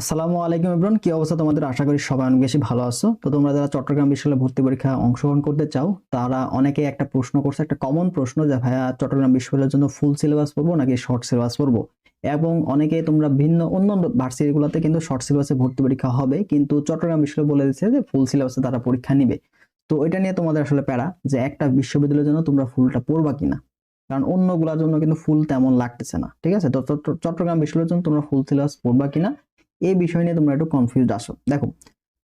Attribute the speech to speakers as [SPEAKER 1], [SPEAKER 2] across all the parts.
[SPEAKER 1] আসসালামু আলাইকুম ইব্রান কি অবস্থা তোমাদের? আশা করি সবাই অনেক বেশি ভালো আছো। তো তোমরা যারা চট্টগ্রাম বিশ্ববিদ্যালয়ে ভর্তি পরীক্ষা অংশগ্রহণ করতে চাও, তারা অনেকেই একটা প্রশ্ন করছে, একটা কমন প্রশ্ন যে, ভাইয়া, চট্টগ্রাম বিশ্ববিদ্যালয়ের জন্য ফুল সিলেবাস পড়ব নাকি শর্ট সিলেবাস পড়ব? এবং অনেকে তোমরা ভিন্ন, অন্য ভার্সিটিগুলোতে কিন্তু শর্ট সিলেবাসে ভর্তি পরীক্ষা হবে, কিন্তু চট্টগ্রাম বিশ্ববিদ্যালয় বলে দিচ্ছে যে ফুল সিলেবাসে তারা পরীক্ষা নিবে। তো এটা নিয়ে তোমাদের আসলে প্যারা যে, একটা বিশ্ববিদ্যালয়ের জন্য তোমরা ফুলটা পড়বা কিনা? কারণ অন্যগুলোর জন্য কিন্তু ফুল তেমন লাগতেছে না, ঠিক আছে? তো চট্ট- চট্টগ্রাম বিশ্ববিদ্যালয়ের জন্য তোমরা ফুল সিলেবাস পড়বা কিনা? এই বিষয় নিয়ে তোমরা একটু কনফিউজ আসো দেখো,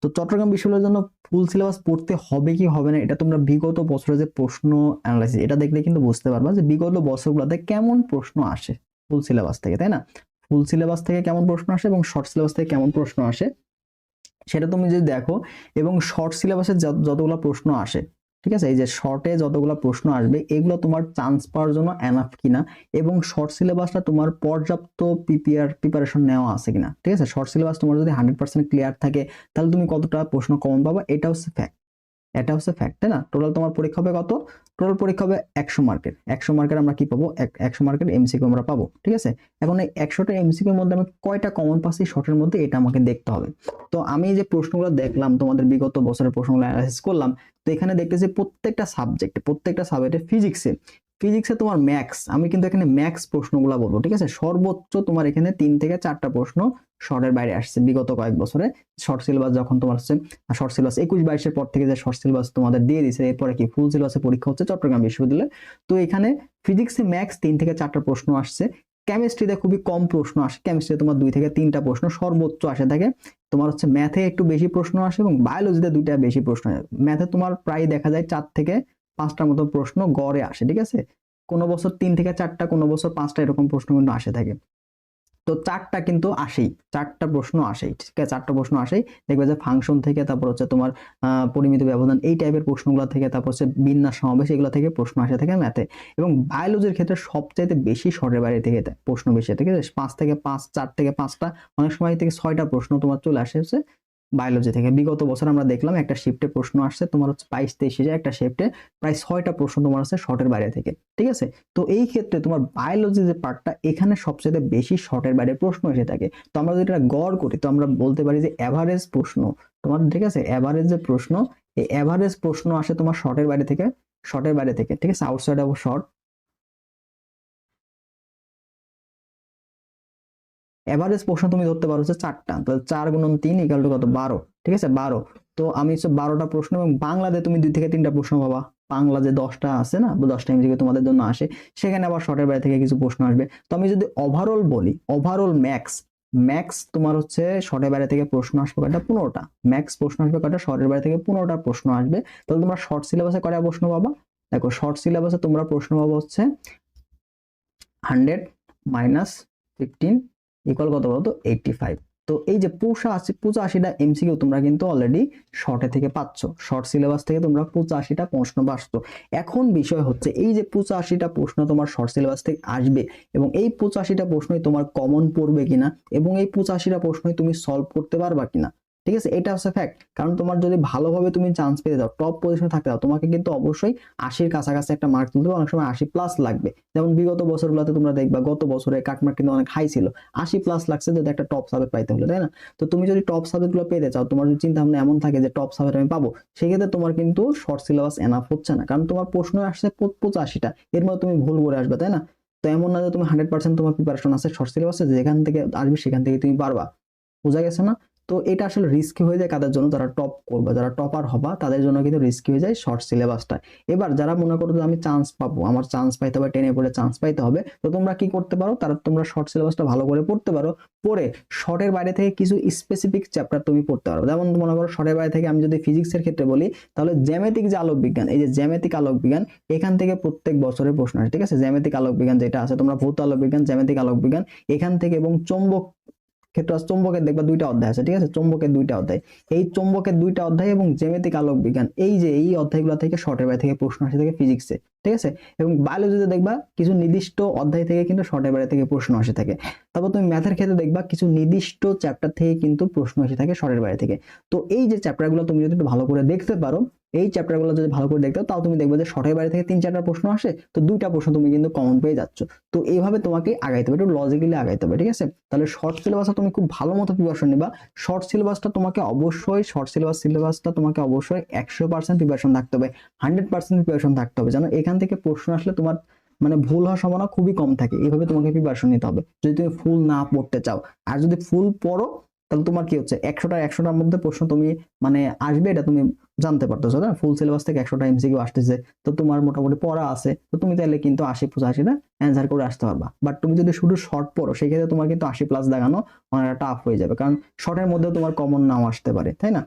[SPEAKER 1] তো চট্টগ্রাম বিশ্ববিদ্যালয়ের জন্য ফুল সিলেবাস পড়তে হবে কি হবে না, এটা তোমরা বিগত বছরের যে প্রশ্ন অ্যানালাইসিস এটা দেখলে কিন্তু বুঝতে পারবা যে বিগত বছরগুলোতে কেমন প্রশ্ন আসে ফুল সিলেবাস থেকে, তাই না? ফুল সিলেবাস থেকে কেমন প্রশ্ন আসে এবং শর্ট সিলেবাস থেকে কেমন প্রশ্ন আসে, সেটা তুমি যদি দেখো, এবং শর্ট সিলেবাসে যতগুলো প্রশ্ন আসে ঠিক আছে? এই যে শর্টে যতগুলো প্রশ্ন আসবে, এগুলো তোমার চান্স পাওয়ার জন্য এনাফ কিনা এবং শর্ট সিলেবাসটা তোমার পর্যাপ্ত পিপিআর প্রিপারেশন নেওয়া আছে কিনা? ঠিক আছে? শর্ট সিলেবাস তোমার যদি হান্ড্রেড পার্সেন্ট ক্লিয়ার থাকে, তাহলে তুমি কতটা প্রশ্ন কমন পাবা? এটা হচ্ছে ফ্যাক্ট এটা হচ্ছে ফ্যাক্ট তাই না? টোটাল তোমার পরীক্ষা হবে কত? টোটাল পরীক্ষা হবে একশো মার্কের। একশো মার্কের আমরা কি পাবো? একশো মার্কের এমসিকিউ আমরা পাবো, ঠিক আছে? এখন এই একশোটা এমসিকিউর মধ্যে আমি কয়টা কমন পাচ্ছি শর্টের মধ্যে এটা আমাকে দেখতে হবে। তো আমি যে প্রশ্নগুলো দেখলাম, তোমাদের বিগত বছরের প্রশ্নগুলো অ্যানালাইসিস করলাম, তো এখানে দেখতেছি প্রত্যেকটা সাবজেক্টে প্রত্যেকটা সাবজেক্টে ফিজিক্সে ফিজিক্সে তোমার ম্যাক্স আমি কিন্তু এখানে ম্যাক্স প্রশ্নগুলো বলব, ঠিক আছে? সর্বোচ্চ তোমার এখানে তিন থেকে চারটা প্রশ্ন শর্টের বাইরে আসছে বিগত কয়েক বছরে। শর্ট সিলেবাস যখন তোমার হচ্ছে শর্ট সিলেবাস একুশ বাইশের পর থেকে যে শর্ট সিলেবাস তোমাদের দিয়ে দিছে এরপরে কি ফুল সিলেবাসে পরীক্ষা হচ্ছে চট্টগ্রাম বিশ্ববিদ্যালয়ে তো এখানে ফিজিক্সে ম্যাক্স তিন থেকে চারটা প্রশ্ন আসছে। কেমিস্ট্রিতে খুবই কম প্রশ্ন আসে কেমিস্ট্রিতে তোমার দুই থেকে তিনটা প্রশ্ন সর্বোচ্চ আসে থাকে। তোমার হচ্ছে ম্যাথে একটু বেশি প্রশ্ন আসে এবং বায়োলজিতে দুইটা বেশি প্রশ্ন আসে। ম্যাথে তোমার প্রায় দেখা যায় চার থেকে পাঁচটার মতো প্রশ্ন গড়ে আসে, ঠিক আছে? কোনো বছর তিন থেকে চারটা, কোনো বছর পাঁচটা এরকম প্রশ্ন কিন্তু আসে থাকে। তো চারটা কিন্তু আসেই, চারটা প্রশ্ন আসেই, ঠিক আছে? চারটা প্রশ্ন আসেই। দেখবে যে ফাংশন থেকে তারপর হচ্ছে তোমার পরিমিত ব্যবধান এই টাইপের প্রশ্নগুলো থেকে, তারপর হচ্ছে বিন্যাস সমাবেশ, এগুলো থেকে প্রশ্ন আসে থাকে ম্যাথে এবং বায়োলজির ক্ষেত্রে সবচাইতে বেশি শর্টের বাইরে থেকে প্রশ্ন বেশি ঠিক আছে? পাঁচ থেকে পাঁচ, চার থেকে পাঁচটা, অনেক সময় থেকে ছয়টা প্রশ্ন তোমার চলে আসে, হচ্ছে বায়োলজি থেকে। বিগত বছর আমরা দেখলাম একটা শিফটে প্রশ্ন আসছে, তোমার হচ্ছে বাইশ তেইশ হাজার, একটা শিফটে প্রায় ছয়টা প্রশ্ন তোমার আছে শর্টের বাইরে থেকে, ঠিক আছে? তো এই ক্ষেত্রে তোমার বায়োলজি যে পার্টটা এখানে সবচেয়ে বেশি শর্টের বাইরে প্রশ্ন এসে থাকে। তো আমরা যদি এটা গড় করি, তো আমরা বলতে পারি যে অ্যাভারেজ প্রশ্ন, তোমার ঠিক আছে? অ্যাভারেজ যে প্রশ্ন, এই অ্যাভারেজ প্রশ্ন আসে তোমার শর্টের বাইরে থেকে শর্টের বাইরে থেকে, ঠিক আছে? আউটসাইড অফ শর্ট এভারেজ প্রশ্ন তুমি ধরতে পারো হচ্ছে চারটা। তাহলে চার গুণন তিন ইকাল টু কত? বারো। ঠিক আছে? বারো। তো আমি হচ্ছে বারোটা প্রশ্ন এবং বাংলাতে তুমি দুই থেকে তিনটা প্রশ্ন পাবা। বাংলা যে দশটা আছে না দশটা এমসিকিউ তোমাদের জন্য আসে, সেখানে আবার শর্টের বাইরে থেকে কিছু প্রশ্ন আসবে। তো আমি যদি ওভারঅল বলি ওভারঅল ম্যাক্স ম্যাক্স তোমার হচ্ছে শর্টের বাইরে থেকে প্রশ্ন আসবে কয়টা? পনেরোটা। ম্যাক্স প্রশ্ন আসবে কয়টা? শর্টের বাইরে থেকে পনেরোটা প্রশ্ন আসবে। তাহলে তোমরা শর্ট সিলেবাসে কয়টা প্রশ্ন পাবা? দেখো শর্ট সিলেবাসে তোমরা প্রশ্ন পাবো হচ্ছে হান্ড্রেড মাইনাস ফিফটিন ইকুয়াল কত বলতো? এইটটি ফাইভ তো এই যে পঁচাশি আশিটা এমসিকিউ তোমরা কিন্তু অলরেডি শর্টে থেকে পাচ্ছ। শর্ট সিলেবাস থেকে তোমরা পঁচাশিটা প্রশ্ন পাচ্ছ। এখন বিষয় হচ্ছে, এই যে পঁচাশিটা প্রশ্ন তোমার শর্ট সিলেবাস থেকে আসবে এবং এই পঁচাশিটা প্রশ্নই তোমার কমন পড়বে কিনা এবং এই পঁচাশিটা প্রশ্নই তুমি সলভ করতে পারবা কিনা। ঠিক আছে? এটা হচ্ছে ফ্যাক্ট কারণ তোমার যদি ভালোভাবে তুমি চান্স পেতে দাও টপ পজিশনে থাকতে দাও, তোমাকে কিন্তু অবশ্যই আশির কাছাকাছি একটা মার্ক তুলতে অনেক সময় আশি প্লাস লাগবে। যেমন বিগত বছরগুলোতে তোমরা দেখবা, গত বছরে কাটমার্ক কিন্তু অনেক হাই ছিল। আশি প্লাস লাগছে যদি একটা টপ সাবজেক্ট পাইতে হলে, তাই না? তো তুমি যদি টপ সাবজেক্টগুলো পেতে চাও, তোমার যদি চিন্তা ভাবনা এমন থাকে যে টপ সাবজেক্ট আমি পাবো, সেক্ষেত্রে তোমার কিন্তু শর্ট সিলেবাস এনাফ হচ্ছে না। কারণ তোমার প্রশ্ন আসছে পঁচাশিটা। এর মধ্যে তুমি ভুল করে আসবে, তাই না? তো এমন না যে তুমি হান্ড্রেড পার্সেন্ট তোমার প্রিপারেশন আছে শর্ট সিলেবাসে যেখান থেকে আসবে সেখান থেকে তুমি পারবা। বোঝা গেছে না? তো এটা আসলে রিস্কি হয়ে যায় কাদের জন্য? যারা টপ করবে, যারা টপার হবা, তাদের জন্য কিন্তু রিস্কি হয়ে যায় শর্ট সিলেবাসটা এবার যারা মনে করো যে আমি চান্স পাবো, আমার চান্স পাইতে হবে, টেনে পড়ে চান্স পাইতে হবে, তো তোমরা কি করতে পারো? তারা তোমরা শর্ট সিলেবাসটা ভালো করে পড়তে পারো। পড়ে শর্টের বাইরে থেকে কিছু স্পেসিফিক চ্যাপ্টার তুমি পড়তে পারো। যেমন মনে করো শর্টের বাইরে থেকে আমি যদি ফিজিক্সের ক্ষেত্রে বলি, তাহলে জ্যামিতিক যে আলোক বিজ্ঞান এই যে জ্যামিতিক আলোক বিজ্ঞান এখান থেকে প্রত্যেক বছরের প্রশ্ন আসে, ঠিক আছে? জ্যামিতিক আলোক বিজ্ঞান যেটা আছে, তোমরা ভৌত আলোক বিজ্ঞান জ্যামিতিক আলোক বিজ্ঞান এখান থেকে এবং চৌম্বক ক্ষেত্র চৌম্বকের দেখবা দুইটা অধ্যায় আছে, ঠিক আছে? চৌম্বকের দুইটা অধ্যায়। এই চৌম্বকের দুইটা অধ্যায় এবং জ্যামিতিক আলোক বিজ্ঞান এই যে এই অধ্যায়গুলো থেকে শর্টের বাইরে থেকে প্রশ্ন আসে থেকে ফিজিক্সে ঠিক আছে? এবং বায়োলজিতে দেখবা কিছু নির্দিষ্ট অধ্যায় থেকে কিন্তু শর্টের বাইরে থেকে প্রশ্ন আসে থাকে। তারপর তুমি ম্যাথের ক্ষেত্রে দেখবা কিছু নির্দিষ্ট চ্যাপ্টার থেকে কিন্তু প্রশ্ন এসে থাকে শর্টের বাইরে থেকে। তো এই যে চ্যাপ্টারগুলো তুমি যদি একটু ভালো করে দেখতে পারো এই চ্যাপ্টারগুলো যদি ভালো করে দেখতে তাও তুমি দেখবে যে শর্টের বাইরে থেকে তিন চারটা প্রশ্ন আসে, তো দুইটা প্রশ্ন তুমি কিন্তু কমন পেয়ে যাচ্ছ। তো এইভাবে তোমাকে আগাইতে হবে, একটু লজিক্যালি আগাইতে হবে, ঠিক আছে? তাহলে শর্ট সিলেবাসটা তুমি খুব ভালো মতো প্রিপারেশন নিবা। শর্ট সিলেবাসটা তোমাকে অবশ্যই শর্ট সিলেবাস সিলেবাসটা তোমাকে অবশ্যই একশো পার্সেন্ট প্রিপারেশন থাকতে হবে হান্ড্রেড পার্সেন্ট প্রিপারেশন থাকতে হবে। যেন এখান থেকে প্রশ্ন আসলে তোমার মানে ভুল হওয়ার সম্ভাবনা খুবই কম থাকে। এইভাবে তোমাকে প্রিপারেশন নিতে হবে। যদি তুমি ফুল না পড়তে চাও, আর যদি ফুল পড়ো তাহলে তোমার কি হচ্ছে? একশোটা, একশোটার মধ্যে প্রশ্ন তুমি মানে আসবে, এটা তুমি জানতে পারতেছো, না? ফুল সিলেবাস থেকে একশোটা এমসিকিউ আসতেছে, তো তোমার মোটামুটি পড়া আছে, তো তুমি তাহলে কিন্তু আশি পঁচাশিটা অ্যান্সার করে আসতে পারবা। বাট তুমি যদি শুধু শর্ট পড়ো, সেক্ষেত্রে তোমার কিন্তু আশি প্লাস দেখানো অনেকটা টাফ হয়ে যাবে, কারণ শর্টের মধ্যে তোমার কমন নাও আসতে পারে, তাই না?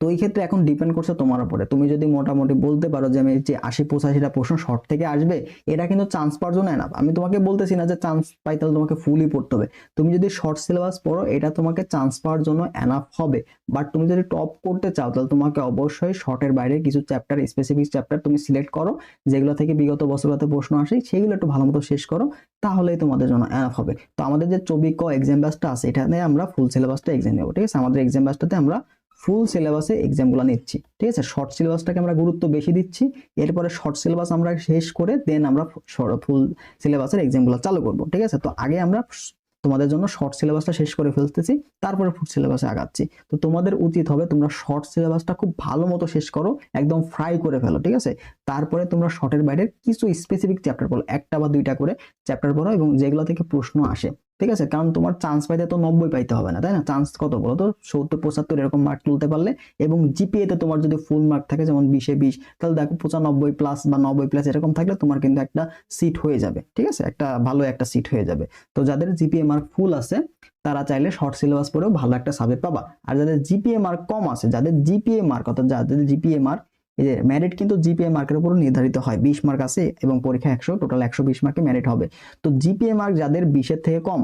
[SPEAKER 1] তো এই ক্ষেত্রে এখন ডিপেন্ড করছে তোমার উপরে। তুমি যদি মোটামুটি বলতে পারো যে আমি যে আশি পঁচাশিটা প্রশ্ন শর্ট থেকে আসবে, এটা কিন্তু চান্স পাওয়ার জন্য এনাফ আমি তোমাকে বলতেছি না যে চান্স পাই তাহলে তোমাকে ফুলই পড়তে হবে। তুমি যদি শর্ট সিলেবাস পড়ো, এটা তোমাকে চান্স পাওয়ার জন্য এনাফ হবে। বাট তুমি যদি টপ করতে চাও, তাহলে তোমাকে অবশ্যই শর্টের বাইরে কিছু চ্যাপ্টার স্পেসিফিক চ্যাপ্টার তুমি সিলেক্ট করো, যেগুলো থেকে বিগত বছরগুলোতে প্রশ্ন আসে সেগুলো একটু ভালো মতো শেষ করো, তাহলেই তোমাদের জন্য এনাফ হবে। তো আমাদের যে চবিক এক্সাম ব্যাসটা আছে এখানে আমরা ফুল সিলেবাসটা এক্সাম নেব, ঠিক আছে? আমাদের এক্সাম ব্যাসটাতে আমরা ফুল সিলেবাসে এক্সামগুলো নিচ্ছি, ঠিক আছে? শর্ট সিলেবাসটাকে আমরা গুরুত্ব বেশি দিচ্ছি, এরপরে শর্ট সিলেবাস আমরা শেষ করে দেন আমরা ফুল সিলেবাসের এক্সামগুলো চালু করব, ঠিক আছে? তো আগে আমরা তোমাদের জন্য শর্ট সিলেবাসটা শেষ করে ফেলতেছি, তারপরে ফুল সিলেবাসে আগাচ্ছি। তো তোমাদের উচিত হবে তোমরা শর্ট সিলেবাসটা খুব ভালো মতো শেষ করো, একদম ফ্রাই করে ফেলো, ঠিক আছে? তারপরে তোমরা শর্টের বাইরের কিছু স্পেসিফিক চ্যাপ্টার পড়ো একটা বা দুইটা করে চ্যাপ্টার পড়ো এবং যেগুলো থেকে প্রশ্ন আসে। ঠিক আছে? কারণ তোমার চান্স পাইতে তো নব্বই পাইতে হবে না, তাই না? চান্স কত বলো তো? সত্তর, পঁচাত্তর এরকম মার্ক তুলতে পারলে এবং জিপিএ তে তোমার যদি ফুল মার্ক থাকে, যেমন বিশে বিশ, তাহলে দেখো পঁচানব্বই প্লাস বা নব্বই প্লাস এরকম থাকলে তোমার কিন্তু একটা সিট হয়ে যাবে, ঠিক আছে? একটা ভালো একটা সিট হয়ে যাবে। তো যাদের জিপিএ মার্ক ফুল আছে, তারা চাইলে শর্ট সিলেবাস পড়েও ভালো একটা সাবজেক্ট পাবা। আর যাদের জিপিএ মার্ক কম আছে, যাদের জিপিএ মার্ক অর্থাৎ যাদের জিপিএ মার্ক এই যে মেরিট কিন্তু জিপিএ মার্কের উপর নির্ধারিত হয়। বিশ মার্ক আছে এবং পরীক্ষা একশো টোটাল একশো বিশ মার্কে মেরিট হবে। তো জিপিএ মার্ক যাদের বিশের থেকে কম,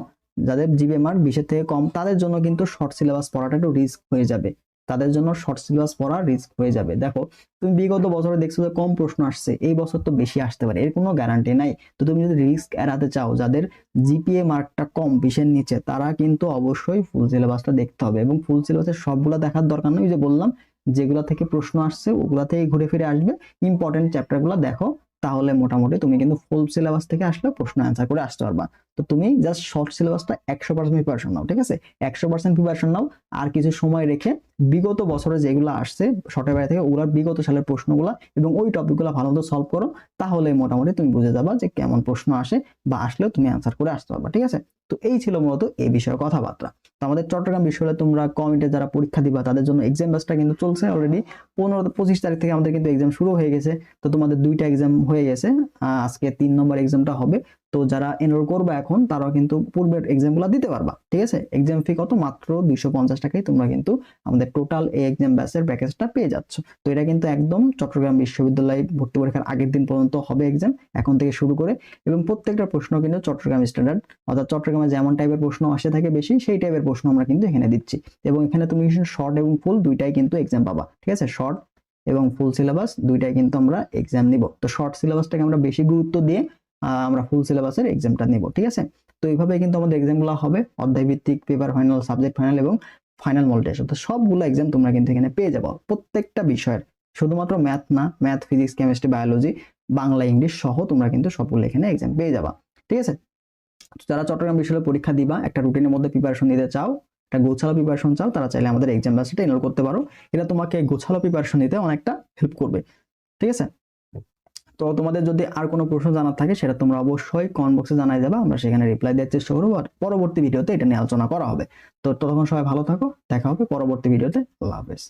[SPEAKER 1] যাদের জিপে মার্ক বিশের থেকে কম, তাদের জন্য কিন্তু শর্ট সিলেবাস পড়াটা একটু রিস্ক হয়ে যাবে। তাদের জন্য শর্ট সিলেবাস পড়া রিস্ক হয়ে যাবে। দেখো, তুমি বিগত বছরে দেখছ যে কম প্রশ্ন আসছে, এই বছর তো বেশি আসতে পারে, এর কোনো গ্যারান্টি নাই। তো তুমি যদি রিস্ক এড়াতে চাও, যাদের জিপিএ মার্কটা কম বিশের নিচে, তারা কিন্তু অবশ্যই ফুল সিলেবাসটা দেখতে হবে। এবং ফুল সিলেবাসের সবগুলো দেখার দরকার নেই যে বললাম যেগুলো থেকে প্রশ্ন আসছে, ওগুলা থেকে ঘুরে ফিরে আসবে। ইম্পর্টেন্ট চ্যাপ্টারগুলো দেখো, তাহলে মোটামুটি তুমি কিন্তু ফুল সিলেবাস থেকে আসলে প্রশ্ন অ্যান্সার করে আসতে পারবা। তো তুমি জাস্ট শর্ট সিলেবাসটা একশো পার্সেন্ট প্রিপারেশন নাও, ঠিক আছে? একশো পার্সেন্ট প্রিপারেশন নাও, আর কিছু সময় রেখে বিগত বছরে যেগুলো আসছে শর্টের বাইরে থেকে ওগুলোর বিগত সালের প্রশ্নগুলো এবং ওই টপিকগুলো ভালো মতো সলভ করো, তাহলে মোটামুটি তুমি বুঝে যাবা যে কেমন প্রশ্ন আসে বা আসলেও তুমি অ্যান্সার করে আসতে পারবা, ঠিক আছে? তো এই ছিল মূলত এই বিষয়ে কথাবার্তা। তো আমাদের চট্টগ্রাম বিশ্ববিদ্যালয়ে তোমরা কমিটে যারা পরীক্ষা দিবা, তাদের জন্য এক্সাম ব্যাচটা কিন্তু চলছে অলরেডি পনেরো, পঁচিশ তারিখ থেকে আমাদের কিন্তু এক্সাম শুরু হয়ে গেছে। তো তোমাদের দুইটা এক্সাম হয়ে গেছে। আজকে তিন নম্বর এক্সামটা হবে। তো যারা এনরোল করবে এখন, তারাও কিন্তু পূর্বের এক্সামগুলো দিতে পারবা, ঠিক আছে? এক্সাম ফি কত? মাত্র দুইশো পঞ্চাশ টাকায় তোমরা কিন্তু আমাদের টোটাল এই এক্সাম ব্যাচের প্যাকেজটা পেয়ে যাচ্ছ। তো এটা কিন্তু একদম চট্টগ্রাম বিশ্ববিদ্যালয় ভর্তি পরীক্ষার আগের দিন পর্যন্ত হবে এক্সাম এখন থেকে শুরু করে এবং প্রত্যেকটা প্রশ্ন কিন্তু চট্টগ্রাম স্ট্যান্ডার্ড অর্থাৎ চট্টগ্রামে যেমন টাইপের প্রশ্ন আসে থাকে বেশি, সেই টাইপের প্রশ্ন আমরা কিন্তু এখানে দিচ্ছি। এবং এখানে তুমি শর্ট এবং ফুল দুইটাই কিন্তু এক্সাম পাবা, ঠিক আছে? শর্ট এবং ফুল সিলেবাস দুইটাই কিন্তু আমরা এক্সাম নিব। তো শর্ট সিলেবাসটাকে আমরা বেশি গুরুত্ব দিয়ে আমরা ফুল সিলেবাসের এক্সামটা নেব, ঠিক আছে? তো এইভাবে কিন্তু আমাদের এক্সামগুলো হবে অধ্যায় ভিত্তিক পেপার ফাইনাল সাবজেক্ট ফাইনাল এবং ফাইনাল মল টেস্ট তো সবগুলো এক্সাম তোমরা কিন্তু এখানে পেয়ে যাব, প্রত্যেকটা বিষয়ের। শুধুমাত্র ম্যাথ না math physics chemistry biology Bangla English সহ তোমরা কিন্তু সবগুলো এখানে এক্সাম পেয়ে যাবা, ঠিক আছে? যারা চট্টগ্রাম বিশ্ববিদ্যালয়ে পরীক্ষা দিবা, একটা রুটিনের মধ্যে প্রিপারেশন নিতে চাও, একটা গোছালো প্রিপারেশন চাও, তারা চাইলে আমাদের এক্সাম ব্যাচটা এনরোল করতে পারো। এটা তোমাকে গোছালো প্রিপারেশন নিতে অনেকটা হেল্প করবে, ঠিক আছে? তো তোমাদের যদি আর কোনো প্রশ্ন জানার থাকে, সেটা তোমরা অবশ্যই কমেন্ট বক্সে জানাই যাবে আমরা সেখানে রিপ্লাই দেওয়ার চেষ্টা করব আর পরবর্তী ভিডিওতে এটা নিয়ে আলোচনা করা হবে। তো ততক্ষণ সবাই ভালো থাকো, দেখা হবে পরবর্তী ভিডিওতে আল্লাহ হাফেজ।